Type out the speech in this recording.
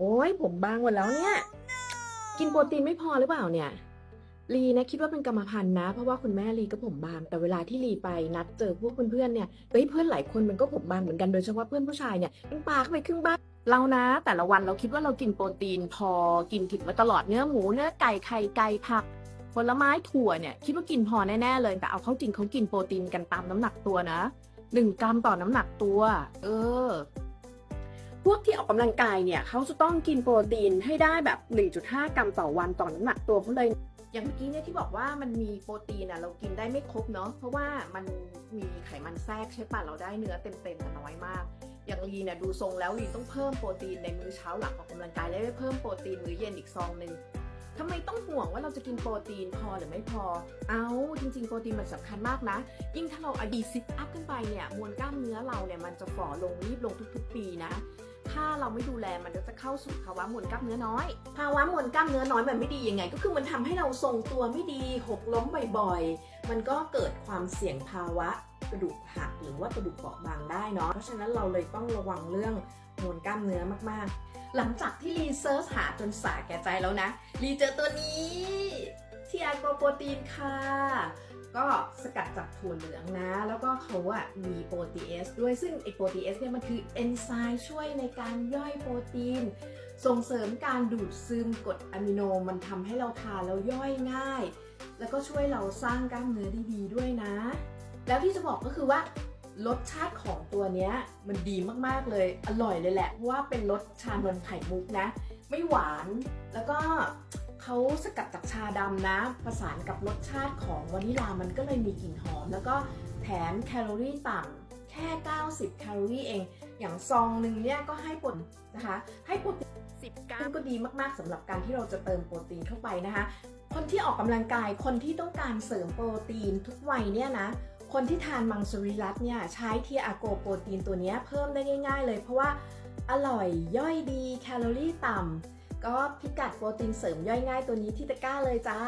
โอ้ยผมบางหมดแล้วเนี่ย กินโปรตีนไม่พอหรือเปล่าเนี่ยลีนะคิดว่าเป็นกรรมพันธุ์นะ เพราะว่าคุณแม่ลีก็ผมบาง แต่เวลาที่ลีไปนัดเจอพวกเพื่อนๆเนี่ยเฮ้ยเพื่อนหลายคนมันก็ผมบางเหมือนกันโดยเฉพาะเพื่อนผู้ชายเนี่ยมันปาเข้าไปครึ่งบ้านเรานะ แต่ละวันเราคิดว่าเรากินโปรตีนพอกินถึงมาตลอดเนื้อหมูเนื้อไก่ไข่ไก่ผักผลไม้ถั่วเนี่ยคิดว่ากินพอแน่ๆเลย แต่เอาเข้าจริงเขากินโปรตีนกันตามน้ำหนักตัวนะหนึ่งกรัมต่อน้ำหนักตัว เออ พวกที่ออกกำลังกายเนี่ยเขาจะต้องกินโปรตีนให้ได้แบบ 1.5 กรัมต่อวันต่อน้ำหนักตัวเขาเลย อย่างเมื่อกี้เนี่ยที่บอกว่ามันมีโปรตีนอะเรากินได้ไม่ครบเนาะเพราะว่ามันมีไขมันแทรกใช่ปะเราได้เนื้อเต็มๆแต่น้อยมาก อย่างลีเนี่ยดูทรงแล้วลีต้องเพิ่มโปรตีนในมื้อเช้าหลังออกกำลังกายแล้วเพิ่มโปรตีนมื้อเย็นอีกซองหนึ่ง ทำไมต้องห่วงว่าเราจะกินโปรตีนพอหรือไม่พอ เอาจริง ๆ โปรตีนมันสำคัญมากนะ ยิ่งถ้าเราอดีซิทอัพขึ้นไปเนี่ย มวลกล้ามเนื้อเราเนี่ยมันจะฝ่อลงรีบลงทุก ๆ ปีนะถ้าเราไม่ดูแลมันก็จะเข้าสู่ภาวะมวลกล้ามเนื้อน้อย ภาวะมวลกล้ามเนื้อน้อยมันไม่ดียังไง ก็คือมันทำให้เราทรงตัวไม่ดี หกล้มบ่อยๆ มันก็เกิดความเสี่ยงภาวะกระดูกหักหรือว่ากระดูกเปราะบางได้เนาะ เพราะฉะนั้นเราเลยต้องระวังเรื่องมวลกล้ามเนื้อมากๆ หลังจากที่รีเซิร์ชหาจนสาแก่ใจแล้วนะ รีเจอตัวนี้ทีอาโกโปรตีนค่ะ ก็สกัดจากถั่วเหลืองนะ แล้วก็เขาอะมีโปรตีเอสด้วยซึ่งไอโปรตีเอสเนี่ยมันคือเอนไซม์ช่วยในการย่อยโปรตีน ส่งเสริมการดูดซึมกรดอะมิโนมันทำให้เราทานแล้วย่อยง่าย แล้วก็ช่วยเราสร้างกล้ามเนื้อได้ดีด้วยนะ แล้วที่จะบอกก็คือว่า รสชาติของตัวเนี้ยมันดีมากๆเลย อร่อยเลยแหละ เพราะว่าเป็นรสชานมไข่มุกนะ ไม่หวาน แล้วก็เขาสกัดจากชาดำนะ ประสานกับรสชาติของวานิลา มันก็เลยมีกลิ่นหอม แล้วก็แถมแคลอรี่ต่ำแค่ 90 แคลอรี่เอง อย่างซองหนึ่งเนี่ยก็ให้ผลนะคะ ให้โปรตีน10กรัมก็ดีมากๆสำหรับการที่เราจะเติมโปรตีนเข้าไปนะคะ คนที่ออกกำลังกาย คนที่ต้องการเสริมโปรตีนทุกวัยเนี่ยนะ คนที่ทานมังสวิรัตเนี่ยใช้เทีอาโกโปรตีนตัวนี้เพิ่มได้ง่าย ๆ เลย เพราะว่าอร่อยย่อยดีแคลอรี่ต่ำก็พิกัดโปรตีนเสริมย่อยง่ายตัวนี้ที่ตะกร้าเลยจ้า